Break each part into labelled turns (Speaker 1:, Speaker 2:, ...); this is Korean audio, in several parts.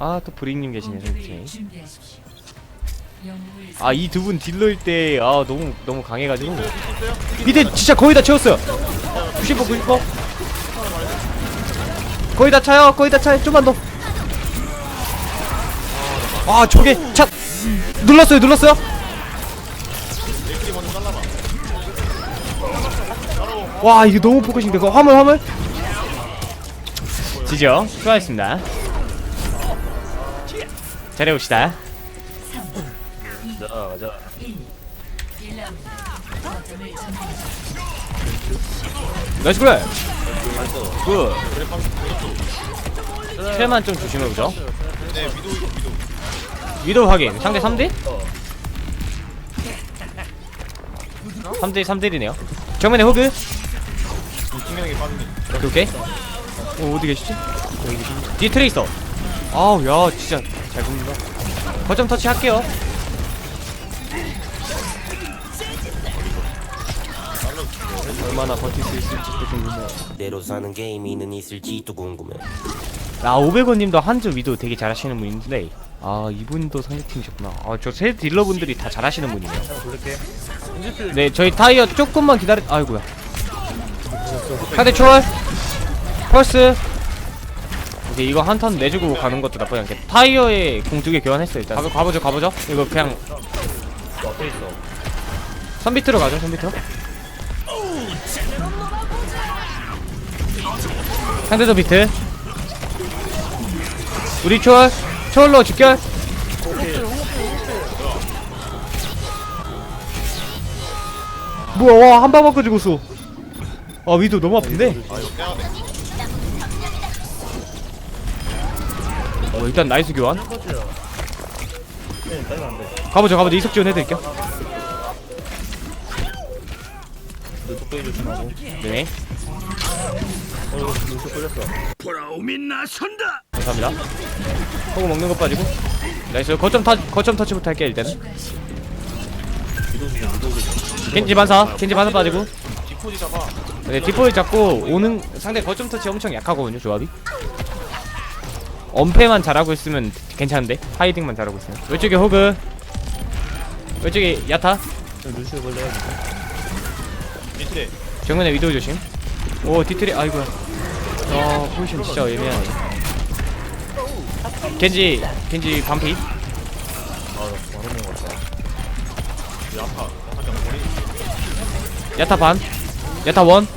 Speaker 1: 아 또 브릭님 계시네 아이 두 분 딜러일 때 아 너무 너무 강해가지고. 밑에 진짜 거의 다 채웠어요. 90% 90% 거의 다 차요 거의 다 차요. 좀만 더아 저게 차 눌렀어요 눌렀어요? 와 이게 너무 포커싱 돼서 화물 화물? 지죠 수고하셨습니다 잘해봅시다
Speaker 2: 자 가자
Speaker 3: 1. 1라운드. 거점을 점령하십시오.
Speaker 1: 나이스 그래 굿 트레만 좀 조심해보죠
Speaker 4: 네 위도 위도
Speaker 1: 위도 확인 상대 3대? 3대 3대1이네요 정면에 호그 오케이 오케이 어 어디 계시지? 여기 계시지 뒤에 트레이서 아우 야 진짜 잘 굽는다. 거점 터치 할게요. 얼마나 버틸 수 있을지 또 궁금해
Speaker 5: 대로 사는 게임이는 있을지도 궁금해.
Speaker 1: 아 500원님도 한주 위도 되게 잘하시는 분인데 아 이분도 상대팀이셨구나. 아저 세 딜러분들이 다 잘하시는 분이네요.
Speaker 2: 돌릴게
Speaker 1: 네 저희 타이어 조금만 기다려 아이고야. 상대 초월 펄스 오케이 이거 한 턴 내주고 가는 것도 나쁘지 않겠다 타이어에 공 두 개 교환했어요 일단. 가보, 가보죠 가보죠. 이거 그냥
Speaker 2: 있어
Speaker 1: 3비트로 가죠 3비트 상대도 비트. 우리 초월 초월로 직결. 뭐야 와한 방 맞고 죽었어 아 위도 너무 아픈데 어 일단 나이스 교환.
Speaker 2: 네
Speaker 1: 가보죠 가보죠. 이석 지원 해드릴게요.
Speaker 2: 걸렸어
Speaker 1: 감사합니다. 호구 먹는 것 빠지고. 나이스. 거점 터 거점 터치부터
Speaker 2: 조심 위도 조심
Speaker 1: 겐지 반사 겐지 반사 빠지고. 네, 뒷볼 잡고 오는 상대 거점 터치 엄청 약하거든요 조합이 엄폐만 잘하고 있으면 괜찮은데? 하이딩만 잘하고 있으면. 왼쪽에 호그. 왼쪽에 야타.
Speaker 2: 루시 걸려야지
Speaker 4: 디트레
Speaker 1: 정면에 위도우 조심. 오 디트리 아이고야 아 포지션 진짜 애매하네. 겐지 겐지 반피.
Speaker 2: 아 바로
Speaker 4: 머리
Speaker 1: 야타 반. 야타 원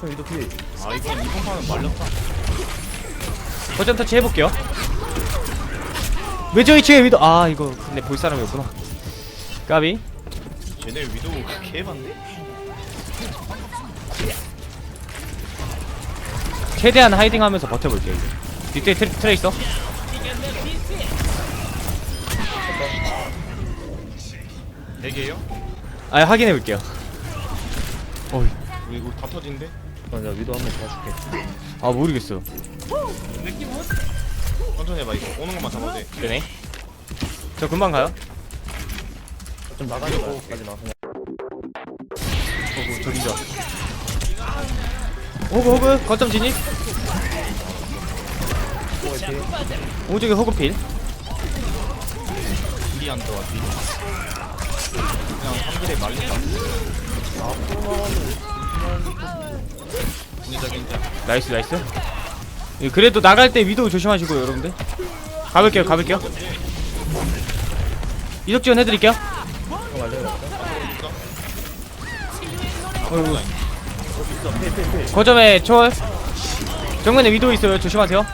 Speaker 2: 형 위도 피
Speaker 4: 아 이거 이번 판은 말렸다.
Speaker 1: 거점 터치 해볼게요. 외저 2층에 위도 아 이거 근데 볼 사람이 없구나. 까비.
Speaker 4: 쟤네 위도 개반데?
Speaker 1: 최대한 하이딩 하면서 버텨볼게요 이제. 뒷대 트레, 트레이서
Speaker 4: 네 개예요?
Speaker 1: 아 확인해볼게요 어이.
Speaker 4: 우리 이거 다 터진데?
Speaker 2: 맞아 위도 한번 봐줄게.
Speaker 1: 아 모르겠어
Speaker 4: 천천히 해봐 이거. 오는 것만 잡아도 돼.
Speaker 1: 되네. 저 금방 가요?
Speaker 2: 좀 나가지고 가지 마 그냥.
Speaker 1: 어구 저기죠 호그 호그. 거점 진입. 오쪽에 호그필.
Speaker 4: 딜이 안 들어와 딜이 그냥 3딜에 말린다 진짜 진짜
Speaker 1: 나이스 나이스. 예, 그래도 나갈 때 위도우 조심하시고요 여러분들. 가볼게요 가볼게요. 이석 지원 해드릴게요. 어이구. 거점에 초월. 정면에 위도우 있어요. 조심하세요.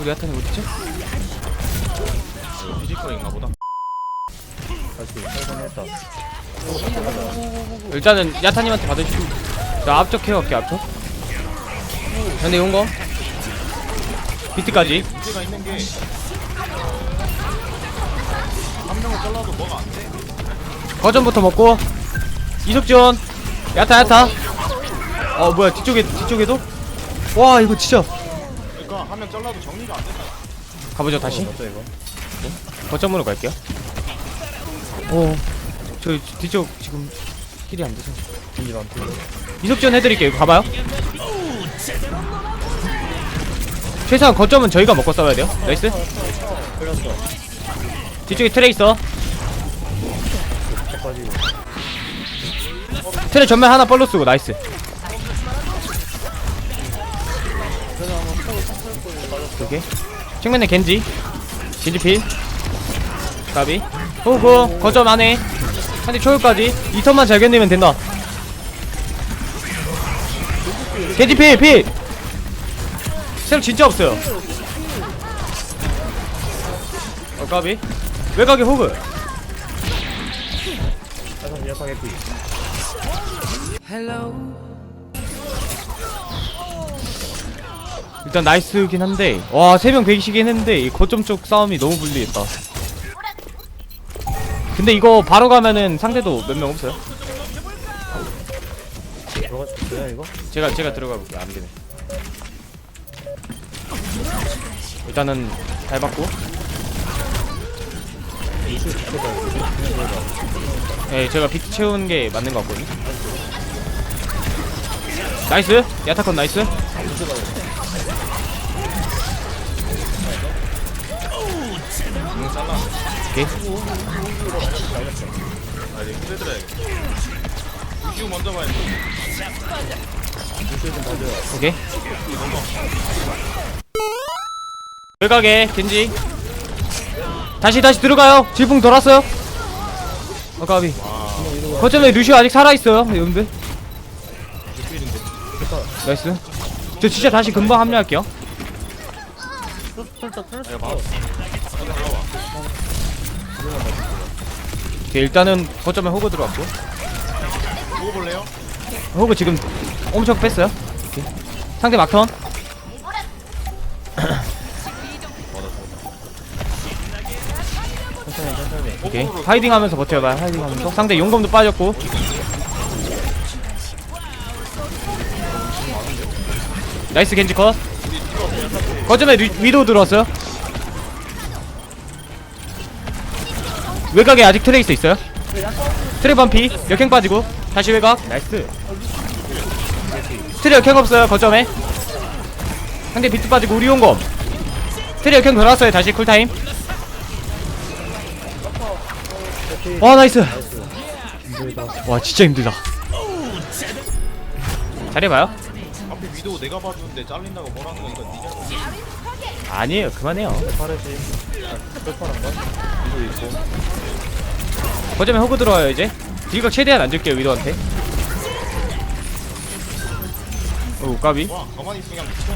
Speaker 1: 우리 야탄이 어딨지?
Speaker 4: 피지컬인가 보다
Speaker 2: 다시 설명했다
Speaker 1: 일단은 야타님한테 받으시고. 나 앞쪽 케어 할게 앞쪽. 근데 용거. 비트까지.
Speaker 4: 문제가 있는 게 한 명을 잘라도 뭐가 안돼
Speaker 1: 거점부터 먹고. 이석 지원. 야타 야타. 어 뭐야 뒤쪽에 뒤쪽에도? 와 이거 진짜.
Speaker 4: 그러니까 한 명 잘라도 정리가 안 된다.
Speaker 1: 가보죠 다시.
Speaker 2: 어때 이거?
Speaker 1: 거점으로 갈게요 어, 저 뒤쪽 지금 힐이 안 돼서.
Speaker 2: 겐지 반피.
Speaker 1: 이속전 해드릴게요. 이거 가봐요. 최소한 거점은 저희가 먹고 싸워야 돼요. 나이스. 뒤쪽에 트레 있어.
Speaker 2: 딱 빠지고.
Speaker 1: 트레 전면 하나 뻘로 쓰고 나이스. 오케이 측면에 겐지. 겐지 필. 가비 호구 거점 안에 한대 초월까지. 2턴만 잘 견디면 된다. 겐지 필필. 셀 진짜 없어요. 어 까비. 외곽에 호그?
Speaker 2: 피.
Speaker 1: 일단 나이스긴 한데 와 3명 배기시긴 했는데 이 거점 쪽 싸움이 너무 불리했다 근데 이거 바로 가면은 상대도 몇 명 없어요?
Speaker 2: 들어갈 수 있어요 이거?
Speaker 1: 제가 제가 들어가 볼게요 안 되네 일단은 잘 받고. 네 제가 비트 채우는 게 맞는 것 같거든요. 나이스! 야타컨 나이스 오케이
Speaker 4: 아 이제 힐 해드려야겠다 루시우 먼저 봐야 돼
Speaker 1: 오케이. 외곽에 겐지. 다시 다시 들어가요. 질풍 돌았어요. 아까비. 거점에 루시오 아직 살아 있어요 여러분들. 나이스. 저 진짜 다시 금방 합류할게요 오케이 일단은 거점에 호그 들어왔고.
Speaker 4: 보고 볼래요?
Speaker 1: 호그 지금 엄청 뺐어요? 오케이. 상대 막턴.
Speaker 2: 천천히 천천히.
Speaker 1: 오케이. 하이딩 하면서 버텨봐요 하이딩 하면서. 상대 용검도 빠졌고. 나이스 겐지 컷. 거점에 위, 위도우 들어왔어요 외곽에 아직 트레이스 있어요? 트레 반피. 역행 빠지고. 다시 외곽. 나이스. 트레 역행 없어요. 거점에. 상대 비트 빠지고 우리 용검 트레 역행 돌아왔어요. 다시 쿨타임. 와 나이스. 와 진짜 힘들다. 잘해봐요.
Speaker 4: 앞에 위도우 내가 봐주는데 잘린다고 뭐라는 거 이거 니 잘못
Speaker 1: 아니에요. 그만해요.
Speaker 2: 파르시. 아? 이거? 있고.
Speaker 1: 거점에 호그 들어와요 이제. 딜각 최대한 안 줄게요 위도한테. 오 까비.
Speaker 4: 와 가만히 있으면 미쳐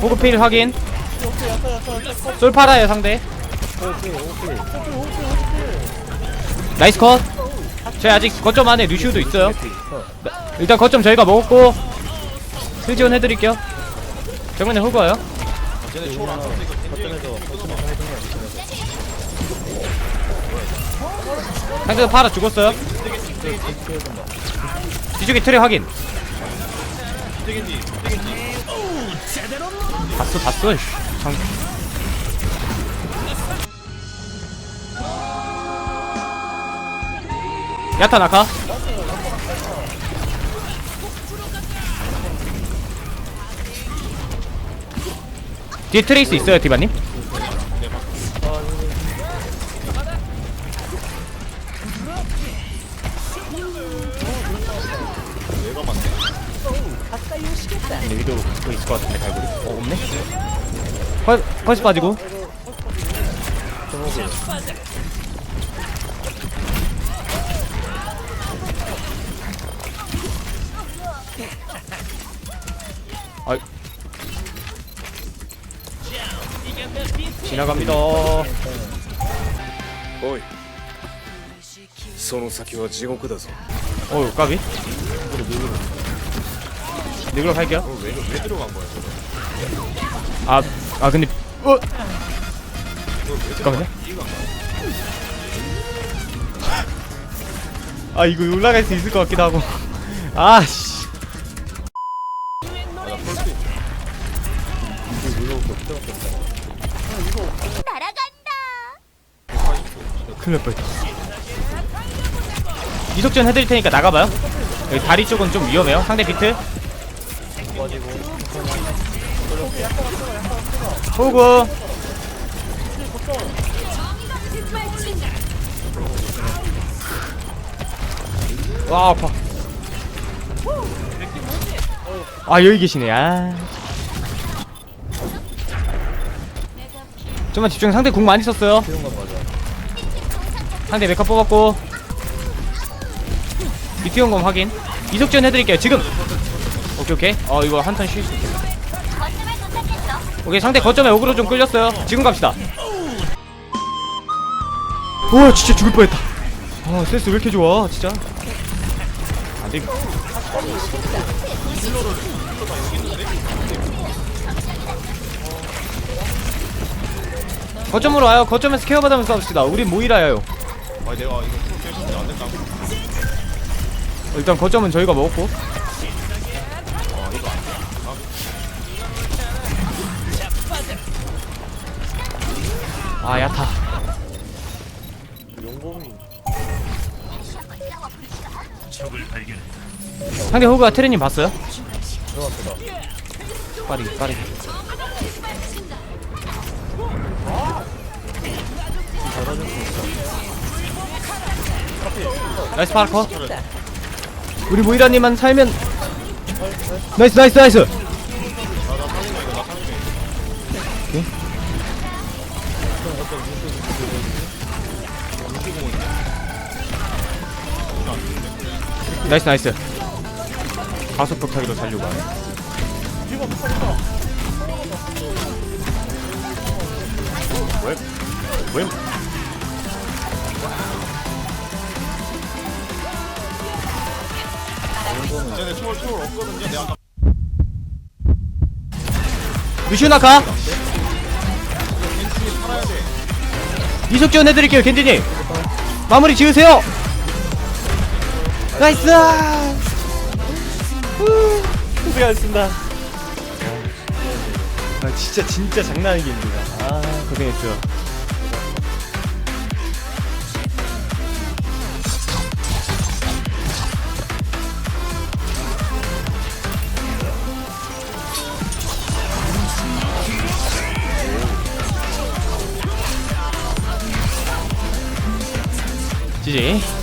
Speaker 1: 호그 필 확인. 솔 팔아요 상대. 나이스 컷. 저희 아직 거점 안에 루시우도 있어요. 나- 일단 거점 저희가 먹었고 힐 지원 해드릴게요. 정면에 호그 와요
Speaker 4: 쟤네 초월 안 썼어. 이거
Speaker 2: 거점에서 거점에서 헤딩해.
Speaker 1: 상대도 팔아 죽었어요? 뒤쪽에 트레 확인. 봤어 봤어 씨. 장... 야타 나카 뒤에 트레이스 있어요 디바님? 근데 위도 그거 있을 것 같은데 갈고리. 어 없네? 펄, 펄스 빠지고. 아이 지나갑니다
Speaker 6: おいその先は地獄だぞ
Speaker 1: 어우 까비 리그로 갈게요
Speaker 4: 어, 왜, 왜 들어간 거야 저거
Speaker 1: 아, 아 근데 어?
Speaker 4: 저거 왜
Speaker 1: 잠깐만요.
Speaker 4: 들어간 이유가 뭐야
Speaker 1: 아 이거 올라갈 수 있을 것 같기도 하고 아씨
Speaker 2: 이거 물러올 거 필요 없겠다.
Speaker 1: 큰일 날 뻔했다. 이속전 해드릴 테니까 나가봐요. 여기 다리 쪽은 좀 위험해요. 상대 비트. 호구. 와 아파. 아 여기 계시네. 아. 좀만 집중해. 상대 궁 많이 썼어요.
Speaker 2: 맞아
Speaker 1: 상대 메카 뽑았고. 미티온검 확인. 이속전 해드릴게요 지금. 오케이 오케이. 어 이거 한 턴 쉴 수 있겠다 오케이 상대 거점에 오그로 좀 끌렸어요. 지금 갑시다. 우와 진짜 죽을 뻔했다. 아 센스 왜 이렇게 좋아 진짜? 안돼. 거점으로 와요. 거점에서 케어 받으면서 싸웁시다. 우린 모이라요
Speaker 4: 아 내가 이거 깨졌는데 안 된다고
Speaker 1: 어, 일단 거점은 저희가 먹었고. 아 야타.
Speaker 2: 용검이.
Speaker 1: 상대 호그가 테레님 봤어요? 빠르게 빠르게 나이스 파라커 우리 모이라님만 살면 나이스 나이스 나이스. 나이스 나이스. 가속 폭타기로 살려고 하네.
Speaker 2: 왜?
Speaker 4: 쟤네 초월 초월 없거든요. 내가 아까
Speaker 1: 루시오나카 이속 지원 해드릴게요 겐지님. 마무리 지으세요. 나이스! 후, 고생하셨습니다. 아 진짜 진짜 장난 아니겠습니다. 아 고생했죠 지지